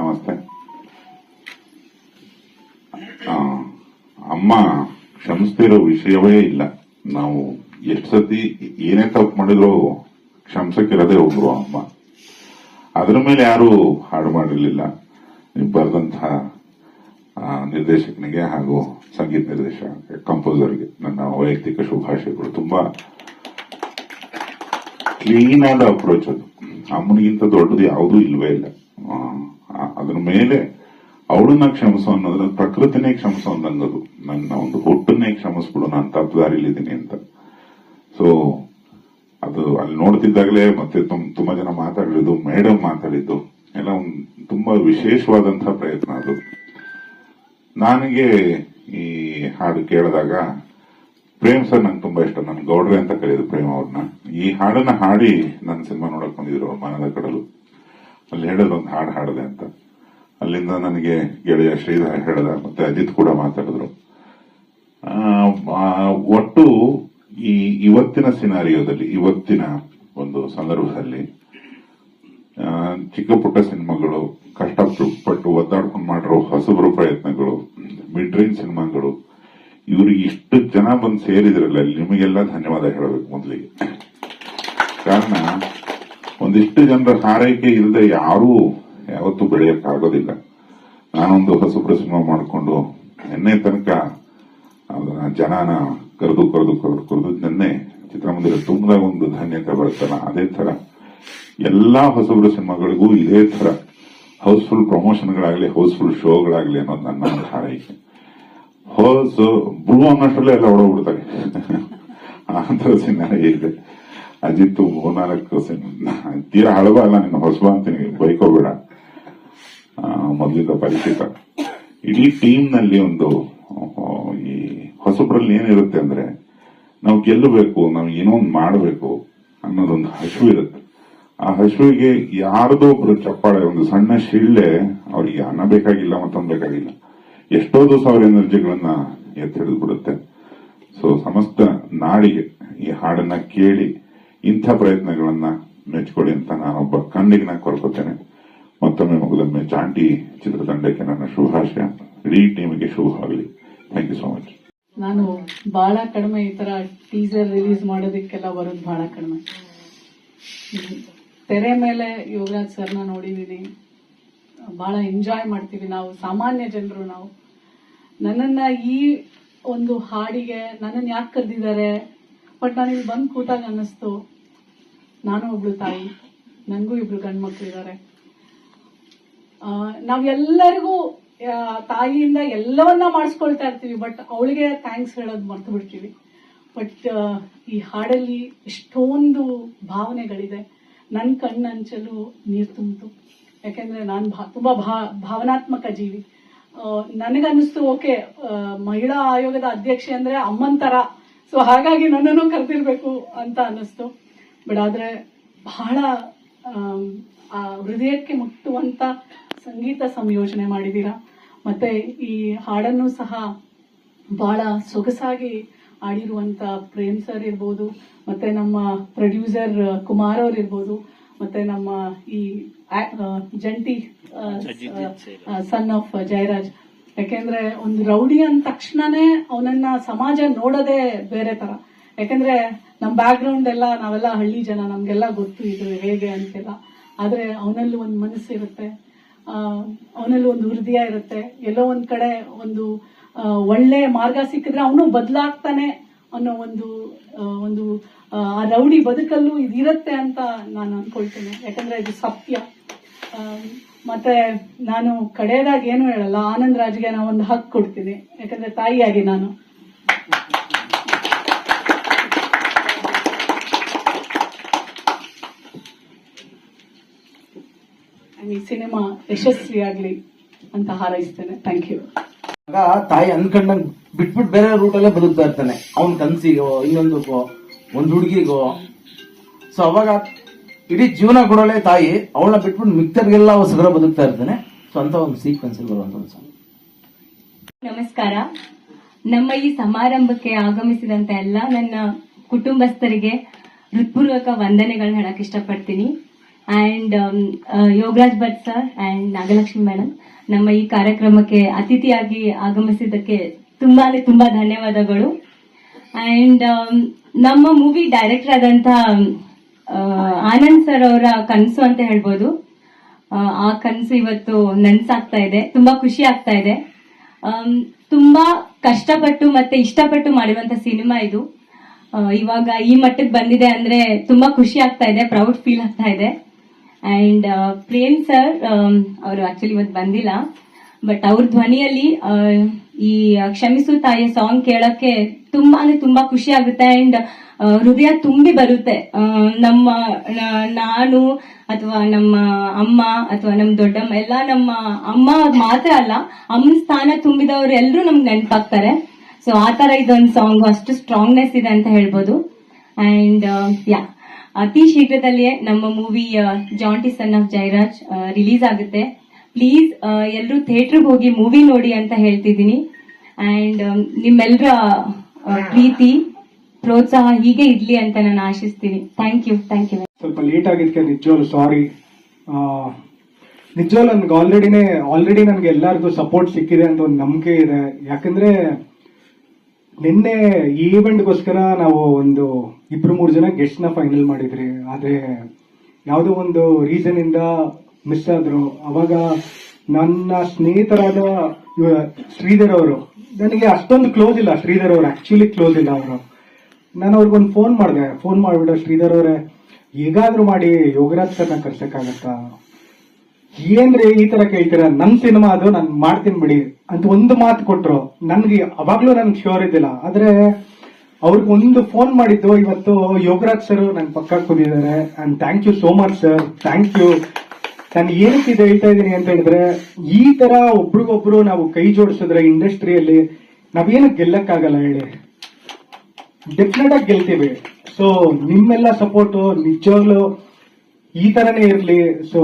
ನಮಸ್ತೆ. ಅಮ್ಮ ಕ್ಷಮಿಸ್ತಿರೋ ವಿಷಯವೇ ಇಲ್ಲ. ನಾವು ಎಷ್ಟು ಸತಿ ಏನೇ ತಪ್ಪು ಮಾಡಿದ್ರು ಕ್ಷಮಿಸಕ್ಕಿರೋದೇ ಒಬ್ರು ಅಮ್ಮ. ಅದ್ರ ಮೇಲೆ ಯಾರು ಹಾಡು ಮಾಡಿರ್ಲಿಲ್ಲ. ನೀವು ಬರೆದಂತಹ ನಿರ್ದೇಶಕನಿಗೆ ಹಾಗೂ ಸಂಗೀತ ನಿರ್ದೇಶಕ ಕಂಪೋಸರ್ಗೆ ನನ್ನ ವೈಯಕ್ತಿಕ ಶುಭಾಶಯಗಳು. ತುಂಬಾ ಕ್ಲೀನ್ ಆದ ಅಪ್ರೋಚ್ ಅದು. ಅಮ್ಮನಿಗಿಂತ ದೊಡ್ಡದು ಯಾವುದೂ ಇಲ್ವೇ ಇಲ್ಲ. ಅದ್ರ ಮೇಲೆ ಅವಳನ್ನ ಕ್ಷಮಿಸೋ ಅನ್ನೋದ್ರ ಪ್ರಕೃತಿನೇ ಕ್ಷಮಿಸೋ ಅಂದಂಗದು. ನನ್ನ ಒಂದು ಹುಟ್ಟನ್ನೇ ಕ್ಷಮಿಸ್ಬಿಡು ನಾನು ತಪ್ಪು ದಾರಿಲಿದ್ದೀನಿ ಅಂತ. ಸೊ ಅದು ಅಲ್ಲಿ ನೋಡ್ತಿದ್ದಾಗಲೇ ಮತ್ತೆ ತುಂಬಾ ಜನ ಮಾತಾಡಿದ್ದು ಮೇಡಮ್ ಮಾತಾಡಿದ್ದು, ಎಲ್ಲ ಒಂದು ತುಂಬಾ ವಿಶೇಷವಾದಂತಹ ಪ್ರಯತ್ನ ಅದು. ನನಗೆ ಈ ಹಾಡು ಕೇಳಿದಾಗ ಪ್ರೇಮ್ ಸರ್ ನಂಗೆ ತುಂಬಾ ಇಷ್ಟ. ನಾನು ಗೌಡ್ರೆ ಅಂತ ಕರೆಯೋದು ಪ್ರೇಮ್ ಅವ್ರನ್ನ. ಈ ಹಾಡನ್ನ ಹಾಡಿ ನನ್ನ ಸಿನಿಮಾ ನೋಡಕ್ ಬಂದಿದ್ರು ಮನದ ಕಡಲು. ಅಲ್ಲಿ ಹೇಳಿದ ಒಂದು ಹಾಡು ಹಾಡಿದೆ ಅಂತ. ಅಲ್ಲಿಂದ ನನಗೆ ಗೆಳೆಯ ಶ್ರೀಧರ್ ಹೇಳಿದ, ಮತ್ತೆ ಅಜಿತ್ ಕೂಡ ಮಾತಾಡಿದ್ರು. ಒಟ್ಟು ಈ ಇವತ್ತಿನ ಸಿನಾರಿಯೋದಲ್ಲಿ, ಇವತ್ತಿನ ಒಂದು ಸಂದರ್ಭದಲ್ಲಿ ಚಿಕ್ಕ ಪುಟ್ಟ ಸಿನಿಮಾಗಳು, ಕಷ್ಟಪಟ್ಟು ಒದ್ದಾಡ್ಕೊಂಡು ಮಾಡಿರೋ ಹೊಸಬರು ಪ್ರಯತ್ನಗಳು ಮಿಡ್ ರೇಂಜ್ ಸಿನಿಮಾಗಳು ಇವ್ರಿಗೆ ಇಷ್ಟು ಜನ ಬಂದು ಸೇರಿದ್ರಲ್ಲ ನಿಮಗೆಲ್ಲ ಧನ್ಯವಾದ ಹೇಳಬೇಕು ಮೊದಲಿಗೆ. ಕಾರಣ ಒಂದಿಷ್ಟು ಜನರ ಹಾರೈಕೆ ಇಲ್ಲದೆ ಯಾರೂ ಯಾವತ್ತೂ ಬೆಳೆಯಕ್ಕಾಗೋದಿಲ್ಲ. ನಾನೊಂದು ಹೊಸಬ್ರ ಸಿನಿಮಾ ಮಾಡಿಕೊಂಡು ನಿನ್ನೆ ತನಕ ಜನನ ಕರೆದು ಕರೆದು ಕರೆದು ಕರೆದು ನಿನ್ನೆ ಚಿತ್ರಮಂದಿರ ತುಂಬದಾಗ ಒಂದು ಧನ್ಯತೆ ಬರುತ್ತಲ್ಲ ಅದೇ ತರ ಎಲ್ಲಾ ಹೊಸಬ್ರ ಸಿನಿಮಾಗಳಿಗೂ ಇದೇ ತರ ಹೌಸ್ಫುಲ್ ಪ್ರಮೋಷನ್ಗಳಾಗಲಿ ಹೌಸ್ಫುಲ್ ಶೋಗಳಾಗಲಿ ಅನ್ನೋದು ನನ್ನ ಒಂದು ಹಾರೈಕೆ ಹೊಸ ಬ್ರೂ ಅನ್ನೋಷ್ಟರಲ್ಲೇ ಎಲ್ಲ ಹೊಡೋಗ್ಬಿಡ್ತಾರೆ ಆ ಥರ ಸಿನಿಮಾ ಇದೆ. ಅಜಿತ್ ಮೂರ್ನಾಲ್ಕು ತೀರಾ ಹಳಬ ಅಲ್ಲ ನಿನ್ನ ಹೊಸಬ ಅಂತೀನಿ ಬೈಕೋಬೇಡ. ಮೊದಲಿಂದ ಪರಿಚಿತ. ಇಡೀ ಟೀಮ್ನಲ್ಲಿ ಒಂದು ಈ ಹೊಸಬ್ರಲ್ಲಿ ಏನಿರುತ್ತೆ ಅಂದ್ರೆ, ನಾವು ಗೆಲ್ಲಬೇಕು, ನಾವು ಏನೋ ಒಂದು ಮಾಡಬೇಕು ಅನ್ನೋದೊಂದು ಹಸಿವು ಇರುತ್ತೆ. ಆ ಹಸಿವಿಗೆ ಯಾರದೋ ಒಬ್ರು ಚಪ್ಪಾಳೆ, ಒಂದು ಸಣ್ಣ ಶಿಳ್ಳೆ, ಅವರಿಗೆ ಅನ್ನ ಬೇಕಾಗಿಲ್ಲ, ಮತ್ತೊಂದು ಬೇಕಾಗಿಲ್ಲ. ಎಷ್ಟೋ ದಿವಸ ಅವ್ರ ಎನರ್ಜಿಗಳನ್ನ ಎತ್ತಿಡಿದ್ಬಿಡುತ್ತೆ ಸೊ ಸಮಸ್ತ ನಾಡಿಗೆ ಈ ಹಾಡನ್ನ ಕೇಳಿ ಇಂಥ ಪ್ರಯತ್ನಗಳನ್ನ ಮೆಚ್ಚಿಕೊಳ್ಳಿ ಅಂತ ನಾನೊಬ್ಬ ಕಣ್ಣಿಗೆ ಕೊರ್ಕೋತೇನೆ ಮತ್ತೊಮ್ಮೆ ಮುಗಿದೊಮ್ಮೆ ಚಾಂಟಿ ಚಿತ್ರತಂಡಕ್ಕೆ ನನ್ನ ಶುಭಾಶಯ. ಇಡೀ ಟೀಮ್ಗೆ ಶುಭ ಆಗಲಿ. ಥ್ಯಾಂಕ್ ಯು ಸೋ ಮಚ್ ನಾನು ಬಹಳ ಕಡಿಮೆ ಈ ತರ ಟೀಸರ್ ರಿಲೀಸ್ ಮಾಡೋದಕ್ಕೆಲ್ಲ ಬರೋದು ಬಹಳ ಕಡಿಮೆ. ತೆರೆ ಮೇಲೆ ಯೋಗರಾಜ್ ಸರ್ನ ನೋಡಿದೀನಿ ಬಹಳ ಎಂಜಾಯ್ ಮಾಡ್ತೀವಿ ನಾವು, ಸಾಮಾನ್ಯ ಜನರು ನಾವು. ನನ್ನನ್ನ ಈ ಒಂದು ಹಾಡಿಗೆ ನನ್ನನ್ನು ಯಾಕೆ ಕರೆದಿದ್ದಾರೆ? ಬಟ್ ನಾನು ಇಲ್ಲಿ ಬಂದು ಕೂತಾಗ ಅನ್ನಿಸ್ತು. ನಾನು ಒಬ್ಳು ತಾಯಿ ನನಗೂ ಇಬ್ರು ಗಂಡು ಮಕ್ಕಳಿದ್ದಾರೆ ನಾವು ನಾವೆಲ್ಲರಿಗೂ ತಾಯಿಯಿಂದ ಎಲ್ಲವನ್ನ ಮಾಡಿಸ್ಕೊಳ್ತಾ ಇರ್ತೀವಿ, ಬಟ್ ಅವಳಿಗೆ ಥ್ಯಾಂಕ್ಸ್ ಹೇಳೋದು ಮರ್ತು ಬಿಡ್ತೀವಿ. ಬಟ್ ಈ ಹಾಡಲ್ಲಿ ಎಷ್ಟೊಂದು ಭಾವನೆಗಳಿದೆ. ನನ್ನ ಕಣ್ಣಂಚಲು ನೀರು ತುಂಬಿತು. ಯಾಕೆಂದ್ರೆ ನಾನು ತುಂಬಾ ಭಾವನಾತ್ಮಕ ಜೀವಿ. ನನಗನ್ನಿಸ್ತು, ಓಕೆ ಮಹಿಳಾ ಆಯೋಗದ ಅಧ್ಯಕ್ಷೆ ಅಂದ್ರೆ ಅಮ್ಮನ್ ತರ ಸೊ ಹಾಗಾಗಿ ನನ್ನನ್ನು ಕರೆದಿರ್ಬೇಕು ಅಂತ ಅನ್ನಿಸ್ತು. ಬಟ್ ಆದ್ರೆ ಬಹಳ ಆ ಹೃದಯಕ್ಕೆ ಮುಟ್ಟುವಂತ ಸಂಗೀತ ಸಂಯೋಜನೆ ಮಾಡಿದೀರಾ ಮತ್ತೆ ಈ ಹಾಡನ್ನು ಸಹ ಬಹಳ ಸೊಗಸಾಗಿ ಆಡಿರುವಂತ ಪ್ರೇಮ್ ಸರ್ ಇರ್ಬೋದು ಮತ್ತೆ ನಮ್ಮ ಪ್ರೊಡ್ಯೂಸರ್ ಕುಮಾರ್ ಅವ್ರು ಇರ್ಬೋದು ಮತ್ತೆ ನಮ್ಮ ಈ ಜಂಟಿ ಸನ್ ಆಫ್ ಜಯರಾಜ್. ಯಾಕೆಂದ್ರೆ ಒಂದು ರೌಡಿ ಅಂದ ತಕ್ಷಣನೇ ಅವನನ್ನ ಸಮಾಜ ನೋಡೋದೇ ಬೇರೆ ತರ. ಯಾಕಂದ್ರೆ ನಮ್ ಬ್ಯಾಕ್ ಗ್ರೌಂಡ್ ಎಲ್ಲ ನಾವೆಲ್ಲ ಹಳ್ಳಿ ಜನ ನಮ್ಗೆಲ್ಲ ಗೊತ್ತು ಇದು ಹೇಗೆ ಅಂತೆಲ್ಲ. ಆದ್ರೆ ಅವನಲ್ಲಿ ಒಂದು ಮನಸ್ಸು ಇರುತ್ತೆ ಅವನಲ್ಲಿ ಒಂದು ಹೃದಯ ಇರುತ್ತೆ. ಎಲ್ಲೋ ಒಂದ್ ಕಡೆ ಒಂದು ಒಳ್ಳೆ ಮಾರ್ಗ ಸಿಕ್ಕಿದ್ರೆ ಅವನು ಬದಲಾಗ್ತಾನೆ ಅನ್ನೋ ಒಂದು ಒಂದು ಆ, ರೌಡಿ ಬದುಕಲ್ಲೂ ಇದಿರುತ್ತೆ ಅಂತ ನಾನು ಅನ್ಕೊಳ್ತೇನೆ. ಯಾಕಂದ್ರೆ ಇದು ಸತ್ಯ. ಮತ್ತೆ ನಾನು ಕಡೆಯದಾಗಿ ಏನು ಹೇಳಲ್ಲ, ಆನಂದ್ ರಾಜ್ಗೆ ನಾನು ಒಂದು ಹಕ್ ಕೊಡ್ತೀನಿ ಯಾಕಂದ್ರೆ ತಾಯಿಯಾಗಿ ನಾನು. ಈ ಸಿನಿಮಾ ಯಶಸ್ವಿಯಾಗ್ಲಿ ಅಂತ ಹಾರೈಸ್ತೇನೆ. ಥ್ಯಾಂಕ್ ಯು ತಾಯಿ ಅನ್ಕೊಂಡಂಗ್ ಬಿಟ್ಬಿಟ್ಟು ಬೇರೆ ರೂಟಲ್ಲೇ ಬದುಕ್ತಾ ಇರ್ತಾನೆ. ಅವನ್ ಕನ್ಸಿಗೋ, ಇನ್ನೊಂದಕ್ಕೋ, ಒಂದ್ ಹುಡುಗಿಗೋ. ಸೊ ಅವಾಗ ಇಡೀ ಜೀವನ ಕೊಡೋಳೆ ತಾಯಿ, ಅವಳನ್ನ ಬಿಟ್ಬಿಟ್ಟು ಮಿಕ್ತರ್ಗೆಲ್ಲ ಸಗರ ಬದುಕ್ತಾ ಇರ್ತಾನೆ. ಸೊ ಅಂತ ಒಂದು ಸೀಕ್ವೆನ್ಸ್ ಬರುವಂತ ಒಂದು ಸಾಂಗ್ ನಮಸ್ಕಾರ. ನಮ್ಮ ಈ ಸಮಾರಂಭಕ್ಕೆ ಆಗಮಿಸಿದಂತ ಎಲ್ಲ ನನ್ನ ಕುಟುಂಬಸ್ಥರಿಗೆ ಹೃತ್ಪೂರ್ವಕ ವಂದನೆಗಳನ್ನ ಹೇಳಕ್ ಇಷ್ಟಪಡ್ತೀನಿ. And Yogaraj Bhat sir and Nagalakshmi madam ನಮ್ಮ ಈ ಕಾರ್ಯಕ್ರಮಕ್ಕೆ ಅತಿಥಿಯಾಗಿ ಆಗಮಿಸಿದ್ದಕ್ಕೆ ತುಂಬಾ ಅಂದ್ರೆ ತುಂಬಾ ಧನ್ಯವಾದಗಳು. ಅಂಡ್ ನಮ್ಮ ಮೂವಿ ಡೈರೆಕ್ಟರ್ ಆದಂತ ಆನಂದ್ ಸರ್ ಅವರ ಕನಸು ಅಂತ ಹೇಳ್ಬೋದು. ಆ, ಕನಸು ಇವತ್ತು ನನ್ಸಾಗ್ತಾ ಇದೆ. ತುಂಬಾ ಖುಷಿ ಆಗ್ತಾ ಇದೆ. ತುಂಬಾ ಕಷ್ಟಪಟ್ಟು ಮತ್ತೆ ಇಷ್ಟಪಟ್ಟು ಮಾಡಿರುವಂತ ಸಿನಿಮಾ ಇದು. ಇವಾಗ ಈ ಮಟ್ಟಕ್ಕೆ ಬಂದಿದೆ ಅಂದ್ರೆ ತುಂಬಾ ಖುಷಿ ಆಗ್ತಾ ಇದೆ ಪ್ರೌಡ್ ಫೀಲ್ ಆಗ್ತಾ ಇದೆ. ಅಂಡ್ ಪ್ರೇಮ್ ಸರ್ ಅವರು ಆಕ್ಚುಲಿ ಇವತ್ತು ಬಂದಿಲ್ಲ. ಬಟ್ ಅವ್ರ ಧ್ವನಿಯಲ್ಲಿ ಈ ಕ್ಷಮಿಸು ತಾಯಿಯ ಸಾಂಗ್ ಕೇಳಕ್ಕೆ ತುಂಬಾ ಅಂದ್ರೆ ತುಂಬಾ ಖುಷಿ ಆಗುತ್ತೆ. ಅಂಡ್ ಹೃದಯ ತುಂಬಿ ಬರುತ್ತೆ. ನಮ್ಮ ನಾನು ಅಥವಾ ನಮ್ಮ ಅಮ್ಮ ಅಥವಾ ನಮ್ಮ ದೊಡ್ಡಮ್ಮ, ಎಲ್ಲ ನಮ್ಮ ಅಮ್ಮ ಮಾತ್ರ ಅಲ್ಲ ಅಮ್ಮನ ಸ್ಥಾನ ತುಂಬಿದವರು ಎಲ್ಲರೂ ನಮ್ಗೆ ನೆನಪಾಗ್ತಾರೆ. ಸೊ ಆ ತರ ಇದೊಂದು ಸಾಂಗ್ ಅಷ್ಟು ಸ್ಟ್ರಾಂಗ್ನೆಸ್ ಇದೆ ಅಂತ ಹೇಳ್ಬೋದು. ಅಂಡ್ ಯಾ ಅತಿ ಶೀಘ್ರದಲ್ಲಿಯೇ ನಮ್ಮ movie Jonty son of Jairaj release ಆಗುತ್ತೆ. ಪ್ಲೀಸ್ ಎಲ್ಲರೂ ಥಿಯೇಟರ್ಗೆ ಹೋಗಿ ಮೂವಿ ನೋಡಿ ಅಂತ ಹೇಳ್ತಿದ್ದೀನಿ. ಅಂಡ್ ನಿಮ್ಮೆಲ್ಲರ ಪ್ರೀತಿ ಪ್ರೋತ್ಸಾಹ ಹೀಗೆ ಇರ್ಲಿ ಅಂತ ನಾನು ಆಶಿಸ್ತೀನಿ. ಥ್ಯಾಂಕ್ ಯು ಥ್ಯಾಂಕ್ ಯು ಸ್ವಲ್ಪ ಲೇಟ್ ಆಗಿದ್ದಕ್ಕೆ ನಿಜವಾಗ್ಲು ಸಾರಿ ನಿಜವಾಗ್ಲು ನನ್ಗೆ ಆಲ್ರೆಡಿನೇ ಆಲ್ರೆಡಿ ನನ್ಗೆ ಎಲ್ಲರಿಗೂ ಸಪೋರ್ಟ್ ಸಿಕ್ಕಿದೆ ಅಂತ ಒಂದು ನಂಬಿಕೆ ಇದೆ. ಯಾಕಂದ್ರೆ ನಿನ್ನೆ ಈ ಈವೆಂಟ್ಗೋಸ್ಕರ ನಾವು ಒಂದು ಇಬ್ರು ಮೂರು ಜನ ಗೆಸ್ಟ್ನ ಫೈನಲ್ ಮಾಡಿದ್ರಿ. ಆದ್ರೆ ಯಾವುದೋ ಒಂದು ರೀಸನ್ ಇಂದ ಮಿಸ್ ಆದ್ರು. ಅವಾಗ ನನ್ನ ಸ್ನೇಹಿತರಾದ ಶ್ರೀಧರ್ ಅವರು, ನನಗೆ ಅಷ್ಟೊಂದು ಕ್ಲೋಸ್ ಇಲ್ಲ. ಶ್ರೀಧರ್ ಅವರು ಆಕ್ಚುಲಿ ಕ್ಲೋಸ್ ಇಲ್ಲ ಅವರು. ನಾನು ಅವ್ರಿಗೊಂದು ಫೋನ್ ಮಾಡಿದೆ. ಫೋನ್ ಮಾಡ್ಬಿಟ್ಟು ಶ್ರೀಧರ್ ಅವರೇ, ಹೇಗಾದ್ರೂ ಮಾಡಿ ಯೋಗರಾಜ್ ಸರ್ನ ಕರ್ಸಕ್ಕಾಗತ್ತಾ? ಏನ್ರಿ ಈ ತರ ಕೇಳ್ತೀರ? ನನ್ ಸಿನಿಮಾ ಅದು, ನಾನು ಮಾಡ್ತೀನಿ ಬಿಡಿ ಅಂತ ಒಂದು ಮಾತು ಕೊಟ್ರು. ನನ್ಗೆ ಅವಾಗ್ಲೂ ನನ್ಗೆ ಶ್ಯೂರ್ ಇದ್ದಿಲ್ಲ. ಆದ್ರೆ ಅವ್ರಿಗೆ ಒಂದು ಫೋನ್ ಮಾಡಿದ್ದು, ಇವತ್ತು ಯೋಗರಾಜ್ ಸರ್ ನನ್ ಪಕ್ಕ ಕೂತಿದ್ದಾರೆ and thank you so much sir thank you ನಾನು ಏನಕ್ಕೆ ಇದು ಹೇಳ್ತಾ ಇದ್ದೀನಿ ಅಂತ ಹೇಳಿದ್ರೆ, ಈ ತರ ಒಬ್ರಿಗೊಬ್ರು ನಾವು ಕೈ ಜೋಡಿಸಿದ್ರೆ ಇಂಡಸ್ಟ್ರಿಯಲ್ಲಿ ನಾವೇನು ಗೆಲ್ಲಕ್ಕಾಗಲ್ಲ ಹೇಳಿ. ಡೆಫಿನೆಟ್ ಆಗಿ ಗೆಲ್ತೀವಿ. ಸೊ ನಿಮ್ಮೆಲ್ಲ ಸಪೋರ್ಟ್ ನಿಜವಾಗ್ಲೂ ಈ ತರನೇ ಇರಲಿ. ಸೊ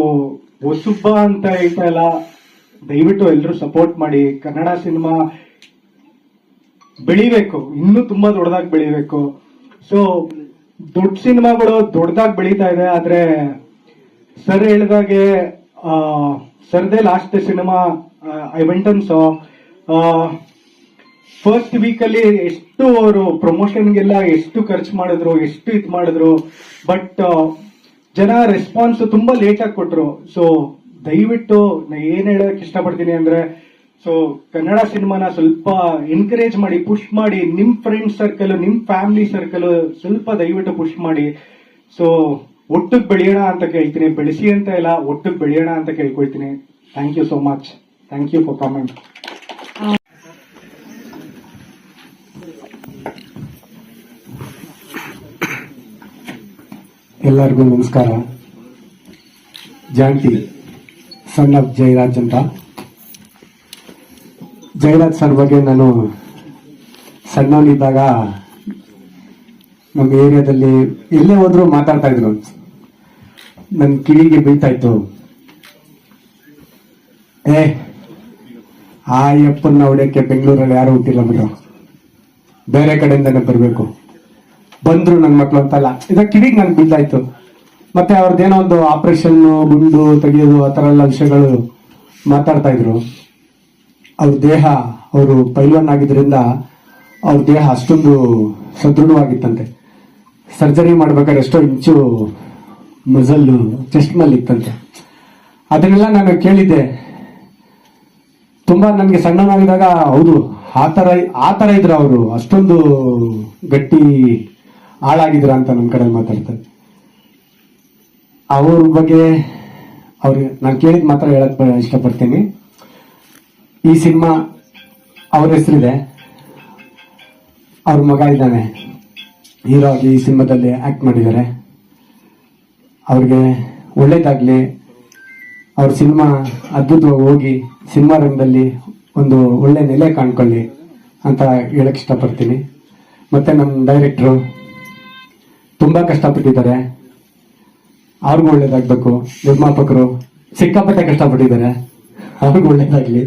ಹೊಸುಬ್ಬ ಅಂತ ಹೇಳ್ತಾ ದಯವಿಟ್ಟು ಎಲ್ಲರೂ ಸಪೋರ್ಟ್ ಮಾಡಿ. ಕನ್ನಡ ಸಿನಿಮಾ ಬೆಳಿಬೇಕು. ಇನ್ನೂ ತುಂಬಾ ದೊಡ್ಡದಾಗಿ ಬೆಳಿಬೇಕು. ಸೊ ದೊಡ್ಡ ಸಿನಿಮಾಗಳು ದೊಡ್ಡದಾಗಿ ಬೆಳೀತಾ ಇದೆ. ಆದ್ರೆ, ಸರ್ ಹೇಳಿದಾಗೆ ಸರ್ದೇ last cinema I went on so first week ಅಲ್ಲಿ ಎಷ್ಟು ಅವರು ಪ್ರಮೋಷನ್ಗೆಲ್ಲ ಎಷ್ಟು ಖರ್ಚು ಮಾಡಿದ್ರು, ಎಷ್ಟು ಇದು ಮಾಡಿದ್ರು ಬಟ್ ಜನ ರೆಸ್ಪಾನ್ಸ್ ತುಂಬಾ ಲೇಟ್ ಆಗಿ ಕೊಟ್ರು. ಸೊ ದಯವಿಟ್ಟು ನಾ ಏನ್ ಹೇಳಕ್ ಇಷ್ಟಪಡ್ತೀನಿ ಅಂದ್ರೆ ಸೊ ಕನ್ನಡ ಸಿನಿಮಾನ ಸ್ವಲ್ಪ ಎನ್ಕರೇಜ್ ಮಾಡಿ ಪುಷ್ ಮಾಡಿ, ನಿಮ್ ಫ್ರೆಂಡ್ ಸರ್ಕಲ್ ನಿಮ್ ಫ್ಯಾಮಿಲಿ ಸರ್ಕಲ್ ಸ್ವಲ್ಪ ದಯವಿಟ್ಟು ಪುಷ್ ಮಾಡಿ. ಸೊ ಒಟ್ಟಿಗೆ ಬೆಳೆಯೋಣ ಅಂತ ಕೇಳ್ತೀನಿ. ಬೆಳೆಸಿ ಅಂತ ಇಲ್ಲ, ಒಟ್ಟಿಗೆ ಬೆಳೆಯೋಣ ಅಂತ ಕೇಳ್ಕೊಳ್ತೀನಿ. Thank you so much thank you for comment ಎಲ್ಲರಿಗೂ ನಮಸ್ಕಾರ. ಜಾಂಟಿ ಸನ್ ಆಫ್ ಜಯರಾಜ್ ಅಂತ. ಜಯರಾಜ್ ಸರ್ ಬಗ್ಗೆ ನಾನು ಸಣ್ಣವನಿದ್ದಾಗ ನಮ್ಮ ಏರಿಯಾದಲ್ಲಿ ಎಲ್ಲೇ ಹೋದ್ರು ಮಾತಾಡ್ತಾ ಇದ್ರು. ನನ್ನ ಕಿವಿಗೆ ಬೀಳ್ತಾ ಇತ್ತು. ಏ, ಆ ಅಪ್ಪನ್ನ ಹೊಡೆಯಕ್ಕೆ ಬೆಂಗಳೂರಲ್ಲಿ ಯಾರು ಹುಟ್ಟಿಲ್ಲ ಬಿಡು ಬೇರೆ ಕಡೆಯಿಂದನೇ ಬರಬೇಕು. ಬಂದ್ರು ನನ್ನ ಮಕ್ಳು ಅಂತಲ್ಲ. ಇದ ಕಿವಿಗೆ ನನ್ಗೆ ಬಿದ್ದಾಯ್ತು. ಮತ್ತೆ ಅವ್ರದ್ದೇನೋ ಒಂದು ಆಪರೇಷನ್ ಗುಂಡು ತೆಗೆಯೋದು, ಆ ಥರ ಎಲ್ಲ ವಿಷಯಗಳು ಮಾತಾಡ್ತಾ ಇದ್ರು. ಅವ್ರ ದೇಹ, ಅವರು ಪೈಲ್ವಾನ್ ಆಗಿದ್ರಿಂದ ಅವ್ರ ದೇಹ ಅಷ್ಟೊಂದು ಸದೃಢವಾಗಿತ್ತಂತೆ. ಸರ್ಜರಿ ಮಾಡ್ಬೇಕಾದ್ರೆ ಎಷ್ಟೋ ಇಂಚು ಮಜಲ್ ಚೆಸ್ಟ್ ಮೇಲೆ ಇತ್ತಂತೆ. ಅದನ್ನೆಲ್ಲ ನಾನು ಕೇಳಿದ್ದೆ. ತುಂಬಾ ನನಗೆ ಸಣ್ಣನಾಗಿದ್ದಾಗ ಹೌದು, ಆ ತರ ಆ ತರ ಇದ್ರು ಅವರು. ಅಷ್ಟೊಂದು ಗಟ್ಟಿ ಹಾಳಾಗಿದ್ರ ಅಂತ ನನ್ನ ಕಡೆ ಮಾತಾಡ್ತಾರೆ. ಅವ್ರ ಬಗ್ಗೆ ಅವ್ರಿಗೆ ನಾನು ಕೇಳಿದ ಮಾತ್ರ ಹೇಳಕ್ ಇಷ್ಟಪಡ್ತೀನಿ. ಈ ಸಿನಿಮಾ ಅವ್ರ ಹೆಸರಿದೆ. ಅವ್ರ ಮಗ ಇದ್ದಾನೆ. ಹೀರೋ ಆಗಿ ಈ ಸಿನಿಮಾದಲ್ಲಿ ಆಕ್ಟ್ ಮಾಡಿದ್ದಾರೆ. ಅವ್ರಿಗೆ ಒಳ್ಳೇದಾಗಲಿ. ಅವ್ರ ಸಿನಿಮಾ ಅದ್ಭುತವಾಗಿ ಹೋಗಿ ಸಿನಿಮಾ ರಂಗದಲ್ಲಿ ಒಂದು ಒಳ್ಳೆ ನೆಲೆ ಕಾಣ್ಕೊಳ್ಳಿ ಅಂತ ಹೇಳಕ್ ಇಷ್ಟಪಡ್ತೀನಿ. ಮತ್ತೆ ನಮ್ಮ ಡೈರೆಕ್ಟ್ರು ತುಂಬಾ ಕಷ್ಟಪಟ್ಟಿದ್ದಾರೆ. ಅವ್ರಿಗೂ ಒಳ್ಳೇದಾಗ್ಬೇಕು. ನಿರ್ಮಾಪಕರು ಸಿಕ್ಕಾಪಟ್ಟೆ ಕಷ್ಟಪಟ್ಟಿದ್ದಾರೆ. ಅವ್ರಿಗೂ ಒಳ್ಳೇದಾಗ್ಲಿ.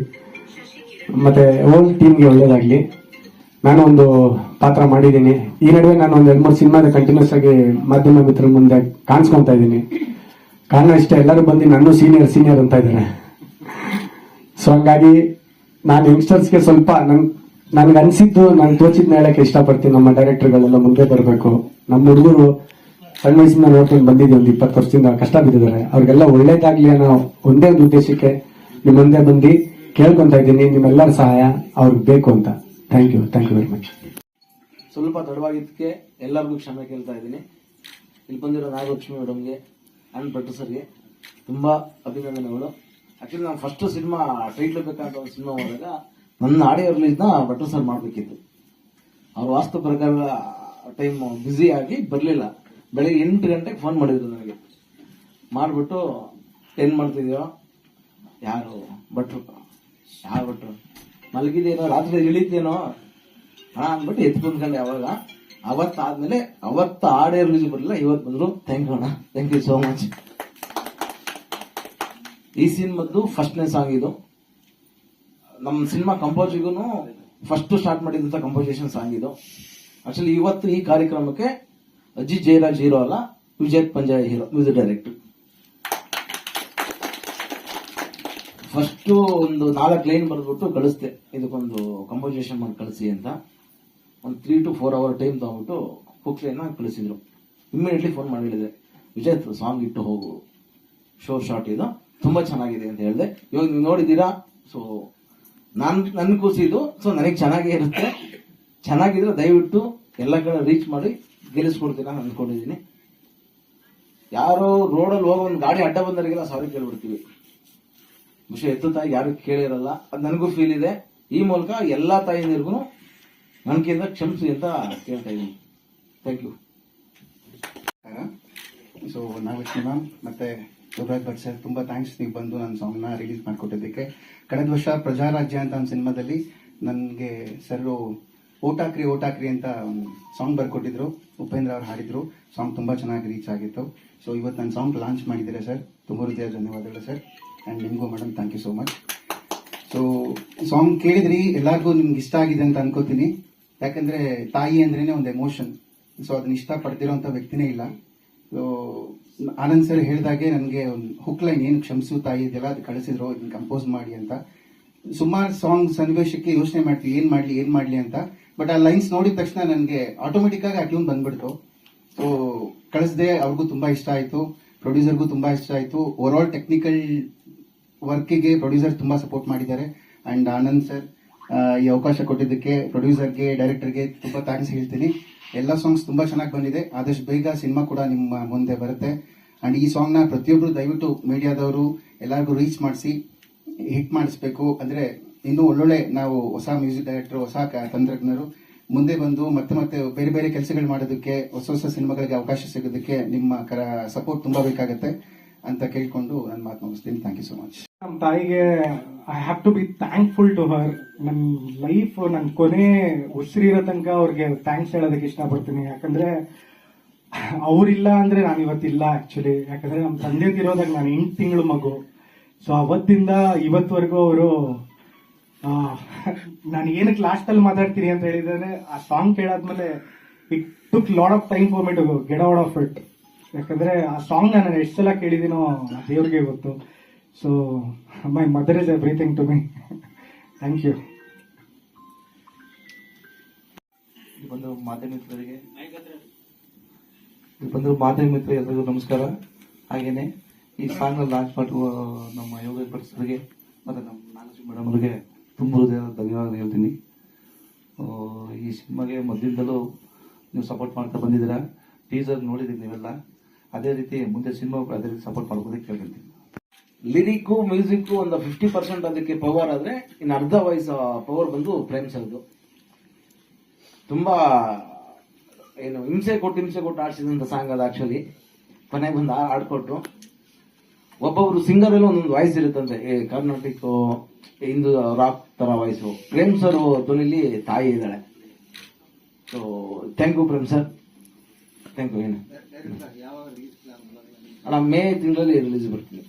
ಮತ್ತೆ ಓಲ್ ಟೀಮ್ಗೆ ಒಳ್ಳೇದಾಗ್ಲಿ. ನಾನು ಒಂದು ಪಾತ್ರ ಮಾಡಿದ್ದೀನಿ. ಈ ನಡುವೆ ನಾನು ಒಂದು ಎರಡು ಮೂರು ಸಿನಿಮಾದ ಕಂಟಿನ್ಯೂಸ್ ಆಗಿ ಮಾಧ್ಯಮ ಮಿತ್ರರ ಮುಂದೆ ಕಾಣಿಸ್ಕೊಂತ ಇದ್ದೀನಿ. ಕಾರಣ ಇಷ್ಟೇ, ಎಲ್ಲರೂ ಬಂದು ನಾನು ಸೀನಿಯರ್ ಸೀನಿಯರ್ ಅಂತ ಇದ್ದಾರೆ. ಸೊ ಹಂಗಾಗಿ ನಾನು ಯಂಗ್ಸ್ಟರ್ಸ್ಗೆ ಸ್ವಲ್ಪ ನನ್ ನನ್ಗೆ ಅನ್ಸಿದ್ದು ನಾನು ತೋಚಿದ್ನ ಹೇಳಕ್ಕೆ ಇಷ್ಟಪಡ್ತೀನಿ. ನಮ್ಮ ಡೈರೆಕ್ಟರ್ಗಳೆಲ್ಲ ಮುಂದೆ ಬರಬೇಕು. ನಮ್ಮ ಹುಡುಗರು ಸಣ್ಣ ವಯಸ್ಸಿಂದ ನೋಡ್ಕೊಂಡು ಬಂದಿದ್ದೀವಿ ಒಂದು ಇಪ್ಪತ್ತು ವರ್ಷದಿಂದ, ಕಷ್ಟ ಬಿದ್ದಿದ್ದಾರೆ ಅವ್ರಿಗೆಲ್ಲ ಒಳ್ಳೇದಾಗ್ಲಿ ಅನ್ನೋ ಒಂದೇ ಒಂದು ಉದ್ದೇಶಕ್ಕೆ ನಿಮ್ಮ ಮುಂದೆ ಬಂದು ಕೇಳ್ಕೊಂತ ಇದ್ದೀನಿ. ನಿಮ್ಮೆಲ್ಲರ ಸಹಾಯ ಅವ್ರಿಗೆ ಬೇಕು ಅಂತ. Thank you thank you very much ಸ್ವಲ್ಪ ತಡವಾಗಿದ್ದಕ್ಕೆ ಎಲ್ಲರಿಗೂ ಕ್ಷಮೆ ಕೇಳ್ತಾ ಇದ್ದೀನಿ. ಇಲ್ಲಿ ಬಂದಿರೋ ನಾಗಲಕ್ಷ್ಮಿ ಮೇಡಮ್ಗೆ ಅಂಡ್ ಪ್ರೊಡ್ಯೂಸರ್ಗೆ ತುಂಬ ಅಭಿನಂದನೆಗಳು. ಆಕ್ಚುಲಿ ನಾನು ಫಸ್ಟ್ ಸಿನಿಮಾ ಟೈಟ್ಲ್ ಬೇಕಾದ ಒಂದು ಸಿನಿಮಾ ಹೋದಾಗ, ನನ್ನ ಆಡಿಯೋ ರಿಲೀಸ್ನ ಪ್ರೊಡ್ಯೂಸರ್ ಮಾಡಬೇಕಿತ್ತು. ಅವ್ರ ವಾಸ್ತು ಪ್ರಕಾರ ಟೈಮ್ ಬ್ಯುಸಿ ಆಗಿ ಬರಲಿಲ್ಲ. ಬೆಳಿಗ್ಗೆ ಎಂಟು ಗಂಟೆಗೆ ಫೋನ್ ಮಾಡಿದ್ರು ನನಗೆ. ಮಾಡಿಬಿಟ್ಟು ಏನು ಮಾಡ್ತಿದ್ಯೋ? ಯಾರು ಭಟ್ರು? ಯಾರು ಭಟ್ರು? ಮಲಗಿದೇನೋ ರಾತ್ರಿ ಇಳಿತೇನೋ? ಹಣ ಅಂದ್ಬಿಟ್ಟು ಎತ್ತು ಕುಂತ್ಕೊಂಡೆ ಅವಾಗ. ಅವತ್ತಾದ್ಮೇಲೆ ಅವತ್ತು ಆಡೇ ರಿಲೀಸ್ ಬರಲಿಲ್ಲ. ಇವತ್ತು ಬಂದ್ರು ಥ್ಯಾಂಕ್ ಯು ಅಣ್ಣ. ಥ್ಯಾಂಕ್ ಯು ಸೋ ಮಚ್ ಈ ಸಿನಿಮಾದ್ದು ಫಸ್ಟ್ನೇ ಸಾಂಗ್ ಇದು. ನಮ್ಮ ಸಿನಿಮಾ ಕಂಪೋಸಿಗೂ ಫಸ್ಟ್ ಸ್ಟಾರ್ಟ್ ಮಾಡಿದಂತ ಕಂಪೋಸಿಷನ್ ಸಾಂಗ್ ಇದು. ಆಕ್ಚುಲಿ ಇವತ್ತು ಈ ಕಾರ್ಯಕ್ರಮಕ್ಕೆ ಅಜಿತ್ ಜಯರಾಜ್ ಹೀರೋ ಅಲ್ಲ, Vijay ಪಂಜಾಯ್ hero music director first ಒಂದು ನಾಲ್ಕು ಲೈನ್ ಬರೆದ್ಬಿಟ್ಟು ಕಳಿಸ್ದೆ. ಇದಕ್ಕೊಂದು ಕಂಪೋಸಿಷನ್ ಮಾಡಿ ಕಳಿಸಿ ಅಂತ. ಒಂದು three to four hour time ತಗೊಂಡ್ಬಿಟ್ಟು ಹುಕ್ ಲೈನ್ ಕಳಿಸಿದ್ರು. ಇಮ್ಮಿಡಿಯೇಟ್ಲಿ ಫೋನ್ ಮಾಡಿ ಹೇಳಿದೆ. ವಿಜಯ್ ಸಾಂಗ್ ಇಟ್ಟು ಹೋಗು. ಶೋ ಶಾಟ್ ಇದು. ತುಂಬಾ ಚೆನ್ನಾಗಿದೆ ಅಂತ ಹೇಳಿದೆ. ಇವಾಗ ನೀವು ನೋಡಿದ್ದೀರಾ? ಸೊ ನಾನು ನನ್ ಖುಷಿ ಸೊ ನನಗೆ ಚೆನ್ನಾಗೇ ಇರುತ್ತೆ. ಚೆನ್ನಾಗಿದ್ರೆ ದಯವಿಟ್ಟು ಎಲ್ಲ ಕಡೆ ರೀಚ್ ಮಾಡಿ ಗೆಲ್ಲಿಸ್ಕೊಡ್ತೀರಾ ನಾನು ಅನ್ಕೊಂಡಿದ್ದೀನಿ. ಯಾರೋ ರೋಡಲ್ಲಿ ಹೋಗೋ ಒಂದು ಗಾಡಿ ಅಡ್ಡ ಬಂದವರಿಗೆಲ್ಲ ಸಾರಿ ಕೇಳ್ಬಿಡ್ತೀವಿ. ವಿಷಯ ಎತ್ತು ತಾಯಿ ಯಾರು ಕೇಳಿರಲ್ಲ. ಅದು ನನಗೂ ಫೀಲ್ ಇದೆ. ಈ ಮೂಲಕ ಎಲ್ಲಾ ತಾಯಿಯರಿಗೂ ನನ್ಕಿಂತ ಕ್ಷಮಿಸಿ ಅಂತ ಕೇಳ್ತಾ ಇದ್ದೀನಿ. Thank you so Nagalakshmi ma'am ಮತ್ತೆ ಯುವರಾಜ್ ಭಟ್ ಸರ್ ತುಂಬಾ ಥ್ಯಾಂಕ್ಸ್ ನೀವು ಬಂದು ನನ್ನ ಸಾಂಗ್ನ ರಿಲೀಸ್ ಮಾಡಿಕೊಟ್ಟಿದ್ದಕ್ಕೆ. ಕಳೆದ ವರ್ಷ ಪ್ರಜಾರಾಜ್ಯ ಅಂತ ಒಂದು ಸಿನಿಮಾದಲ್ಲಿ ನನಗೆ ಸರ್ ಓಟಾಕ್ರಿ ಓಟಾಕ್ರಿ ಅಂತ ಒಂದು ಸಾಂಗ್ ಬರ್ಕೊಟ್ಟಿದ್ರು. ಉಪೇಂದ್ರ ಅವ್ರು ಹಾಡಿದ್ರು. ಸಾಂಗ್ ತುಂಬಾ ಚೆನ್ನಾಗಿ ರೀಚ್ ಆಗಿತ್ತು. ಸೊ ಇವತ್ತು ನನ್ನ ಸಾಂಗ್ ಲಾಂಚ್ ಮಾಡಿದ್ದೀರಾ ಸರ್ ತುಂಬ ಹೃದಯ ಧನ್ಯವಾದಗಳು ಸರ್ ಆ್ಯಂಡ್ ನಿಮಗೂ madam thank you so much so song ಕೇಳಿದ್ರಿ. ಎಲ್ಲರಿಗೂ ನಿಮ್ಗೆ ಇಷ್ಟ ಆಗಿದೆ ಅಂತ ಅನ್ಕೋತೀನಿ. ಯಾಕಂದ್ರೆ ತಾಯಿ ಅಂದ್ರೇನೆ ಒಂದು ಎಮೋಷನ್ ಸೊ ಅದನ್ನ ಇಷ್ಟ ಪಡ್ತಿರೋಂಥ ವ್ಯಕ್ತಿನೇ ಇಲ್ಲ. ಸೊ ಆನಂದ್ ಸರ್ ಹೇಳಿದಾಗೆ ನನಗೆ ಒಂದು ಹುಕ್ ಲೈನ್ ಏನು ಕ್ಷಮಿಸು ತಾಯಿ ಇದೆಲ್ಲ ಅದು ಕಳಿಸಿದ್ರು. ಇದನ್ನ ಕಂಪೋಸ್ ಮಾಡಿ ಅಂತ. ಸುಮಾರು ಸಾಂಗ್ ಸನ್ನಿವೇಶಕ್ಕೆ ಯೋಚನೆ ಮಾಡ್ತೀವಿ. ಏನು ಮಾಡ್ಲಿ ಏನು ಮಾಡ್ಲಿ ಅಂತ. ಬಟ್ ಆ ಲೈನ್ಸ್ ನೋಡಿದ ತಕ್ಷಣ ನನಗೆ ಆಟೋಮೆಟಿಕ್ ಆಗಿ ಆ ಟ್ಯೂನ್ ಬಂದ್ಬಿಡ್ತು. ಸೊ ಕಳಿಸ್ದೆ, ಅವ್ರಿಗೂ ತುಂಬಾ ಇಷ್ಟ ಆಯ್ತು. ಪ್ರೊಡ್ಯೂಸರ್ಗೂ ತುಂಬಾ ಇಷ್ಟ ಆಯ್ತು. ಓವರ್ ಆಲ್ ಟೆಕ್ನಿಕಲ್ ವರ್ಕಿಗೆ ಪ್ರೊಡ್ಯೂಸರ್ ತುಂಬಾ ಸಪೋರ್ಟ್ ಮಾಡಿದ್ದಾರೆ. ಅಂಡ್ ಆನಂದ್ ಸರ್ ಈ ಅವಕಾಶ ಕೊಟ್ಟಿದ್ದಕ್ಕೆ ಪ್ರೊಡ್ಯೂಸರ್ಗೆ ಡೈರೆಕ್ಟರ್ಗೆ ತುಂಬಾ ಥ್ಯಾಂಕ್ಸ್ ಹೇಳ್ತೀನಿ. ಎಲ್ಲ ಸಾಂಗ್ಸ್ ತುಂಬಾ ಚೆನ್ನಾಗಿ ಬಂದಿದೆ. ಆದಷ್ಟು ಬೇಗ ಸಿನಿಮಾ ಕೂಡ ನಿಮ್ಮ ಮುಂದೆ ಬರುತ್ತೆ. ಅಂಡ್ ಈ ಸಾಂಗ್ ಪ್ರತಿಯೊಬ್ಬರು ದಯವಿಟ್ಟು ಮೀಡಿಯಾದವರು ಎಲ್ಲರಿಗೂ ರೀಚ್ ಮಾಡಿಸಿ ಹಿಟ್ ಮಾಡಿಸ್ಬೇಕು. ಅಂದ್ರೆ ಇನ್ನೂ ಒಳ್ಳೊಳ್ಳೆ ನಾವು ಹೊಸ ಮ್ಯೂಸಿಕ್ ಡೈರೆಕ್ಟರ್, ಹೊಸ ತಂತ್ರಜ್ಞರು ಮುಂದೆ ಬಂದು ಮತ್ತೆ ಮತ್ತೆ ಬೇರೆ ಬೇರೆ ಕೆಲಸಗಳು ಮಾಡೋದಕ್ಕೆ, ಹೊಸ ಹೊಸ ಸಿನಿಮಾಗಳಿಗೆ ಅವಕಾಶ ಸಿಗೋದಕ್ಕೆ ನಿಮ್ಮ ಕರ ಸಪೋರ್ಟ್ ತುಂಬಾ ಬೇಕಾಗುತ್ತೆ ಅಂತ ಕೇಳಿಕೊಂಡು ನನ್ನ ಮಾತು ಮುಗಿಸ್ತೀನಿ. ಥ್ಯಾಂಕ್ ಯು ಸೊ ಮಚ್ ನಮ್ಮ ತಾಯಿಗೆ I have to be thankful to her ನನ್ನ ಲೈಫ್ ನನ್ನ ಕೊನೆ ಉಸಿರಿರೋ ತನಕ ಅವ್ರಿಗೆ ಥ್ಯಾಂಕ್ಸ್ ಹೇಳೋದಕ್ಕೆ ಇಷ್ಟಪಡ್ತೀನಿ. ಯಾಕಂದ್ರೆ ಅವರಿಲ್ಲ ಅಂದ್ರೆ ನಾನು ಇವತ್ತಿಲ್ಲ ಆಕ್ಚುಲಿ ಯಾಕಂದ್ರೆ ನಮ್ಮ ತಂದೆದಿರೋದಾಗ ನಾನು ಎಂಟು ತಿಂಗಳು ಮಗು. ಸೊ ಅವತ್ತಿಂದ ಇವತ್ತುವರೆಗೂ ಅವರು ನಾನು ಏನಕ್ಕೆ ಲಾಸ್ಟಲ್ಲಿ ಮಾತಾಡ್ತೀನಿ ಅಂತ ಹೇಳಿದ್ರೆ, ಆ song ಕೇಳಾದ್ಮೇಲೆ it took lot of time for me to get out of it ಯಾಕಂದ್ರೆ ಆ ಸಾಂಗ್ ನಾನು ಎಷ್ಟು ಸಲ ಕೇಳಿದೀನೋ ದೇವ್ರಿಗೆ ಗೊತ್ತು. So my mother is everything to me thank you ಬಂದು ಮಾಧ್ಯಮ ಮಿತ್ರ ಎಲ್ಲರಿಗೂ ನಮಸ್ಕಾರ. ಹಾಗೇನೆ ಈ ಸಾಂಗ್ ಲಾಂಚ್ ಮಾಡುವ ನಮ್ಮ ಯೋಗ ಪರಿಸರಿಗೆ ಮತ್ತೆ ನಮ್ಮ ನಾಗಲಕ್ಷ್ಮಿ ಮೇಡಮ್ ಅವರಿಗೆ ತುಂಬ ಹೃದಯ ಧನ್ಯವಾದ ಹೇಳ್ತೀನಿ. ಈ ಸಿನಿಮಾಗೆ ಮೊದಲಿಂದಲೂ ನೀವು ಸಪೋರ್ಟ್ ಮಾಡ್ತಾ ಬಂದಿದ್ದೀರಾ? ಟೀಸರ್ ನೋಡಿದ್ದೀನಿ ನೀವೆಲ್ಲ. ಅದೇ ರೀತಿ ಮುಂದೆ ಸಿನಿಮಾ ಅದೇ ರೀತಿ ಸಪೋರ್ಟ್ ಮಾಡ್ಬೋದಕ್ಕೆ ಕೇಳ್ತೀನಿ. ಲಿರಿಕ್ಕು ಮ್ಯೂಸಿಕ್ಕು ಒಂದು ಫಿಫ್ಟಿ ಪರ್ಸೆಂಟ್ ಅದಕ್ಕೆ ಪವರ್ ಆದರೆ ಇನ್ನು ಅರ್ಧ ವಯಸ್ಸು ಪವರ್ ಬಂದು ಪ್ರೇಮ್ ಸರ್ದು ತುಂಬ, ಏನು, ಹಿಂಸೆ ಕೊಟ್ಟು ಹಿಂಸೆ ಕೊಟ್ಟು ಆಡಿಸಿದಂಥ ಸಾಂಗ್ ಅದು ಆ್ಯಕ್ಚುಲಿ ಕೊನೆಗೆ ಬಂದು ಆಡ್ಕೊಟ್ರು. ಒಬ್ಬೊಬ್ರು ಸಿಂಗರಲ್ಲೂ ಒಂದೊಂದು ವಾಯ್ಸ್ ಇರುತ್ತಂತೆ. ಈ ಕರ್ನಾಟಿಕ್ ಇಂದು ರಾಕ್ ತರ ವಾಯ್ಸು ಪ್ರೇಮ್ ಸರ್ ಧ್ವನಿಲಿ ತಾಯಿ ಇದ್ದಾಳೆ. So thank you Prem sir thank you ಏನು? ಅಣ್ಣ, ಮೇ ತಿಂಗಳಲ್ಲಿ ರಿಲೀಸ್ ಬರ್ತೀನಿ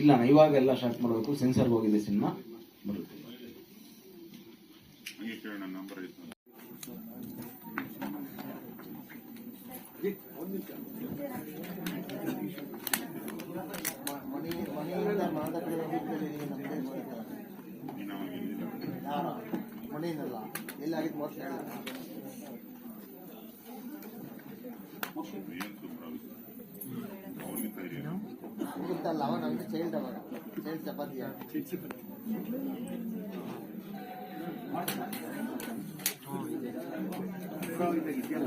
ಇಲ್ಲ ಅಣ್ಣ, ಇವಾಗ ಎಲ್ಲ ಸ್ಟಾರ್ಟ್ ಮಾಡಬೇಕು. ಸೆನ್ಸರ್ ಹೋಗಿದೆ ಸಿನಿಮಾ ಬರುತ್ತೆ. ಒಂದು ಮುನೇನಲ್ಲ ಎಲ್ಲಿ ಆಗಿದ್ದು ಮೋಕ್ಷ ಗೊತ್ತಲ್ಲ ಅವ ನಮ್ಗೆ ಚೈಲ್ಡ್ ಅವಾಗ ಚೈಲ್ಡ್ ಚಪಾತಿ ಇದೆಯಲ್ಲ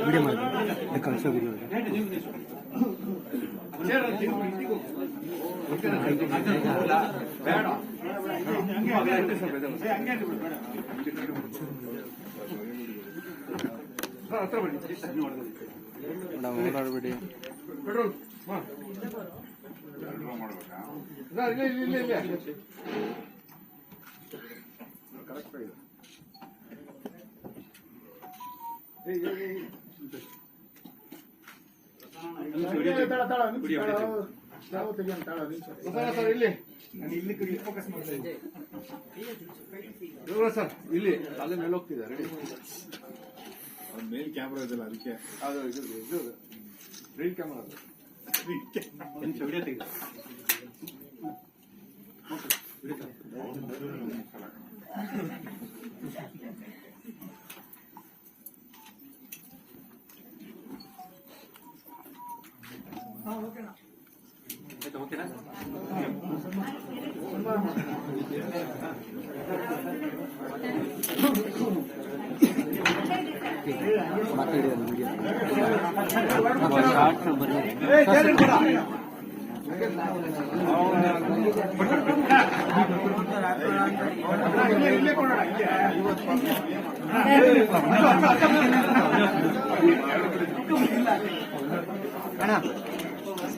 ವಿಡಿಯೋ ಮಾಡಿ ಕಳಿಸೋ ವಿಡಿಯೋ ಮೇಡಮ್ ಓಡಾಡಬೇಡಿ ಪೆಟ್ರೋಲ್ ಮಾಡ್ಬೇಕಾ ಇಲ್ಲ ಇಲ್ಲ ಇಲ್ಲ ಕರೆಕ್ಟ್ ಆಗಿದೆ ಸರ್ ಇಲ್ಲಿ ನಾನು ಇಲ್ಲಿ ಇಲ್ಲಿ ಫೋಕಸ್ ಮಾಡ್ತಾ ಇದ್ದೀನಿ ಸರ್ ಇಲ್ಲಿ ಅಲ್ಲೇ ಮೇಲೆ ಹೋಗ್ತಿದ್ದೆ ರೆಡಿ ಅವ್ನ ಮೇಲೆ ಕ್ಯಾಮ್ರಾ ಇದೆಲ್ಲ ಅದಕ್ಕೆ ಅದು ಇದು ಇದು ರೀಲ್ ಕ್ಯಾಮ್ರಾ ಅದು ವಿಡಿಯೋ ತೆಗೆದು ವಿಡಿಯೋ ಅಣ್ಣ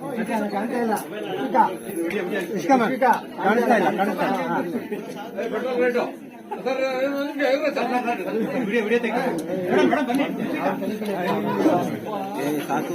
ಕಾಣ್ತಾ ಇಲ್ಲ ಕಾಣಿಸ್ತಾ ಇಲ್ಲ. ಕಾಣಿಸ್ತಾ ಸಾಕು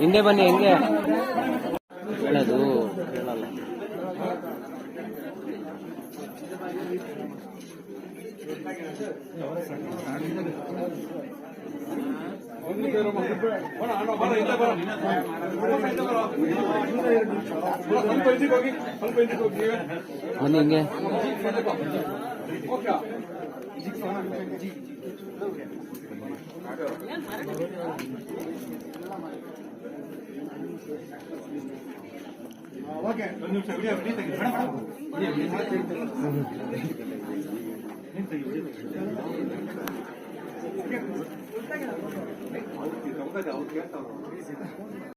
ಹಿಂದೆ ಬನ್ನಿ ಹೆಂಗೆ. ಹೇಳೋದು ಹಿಂಗೆ ಓಕೆ ಒಂದು ನಿಮಿಷ ವಿಡಿಯೋ ತೆಗೆದು 现在有的，我我感觉我感觉，哎，我感觉我感觉，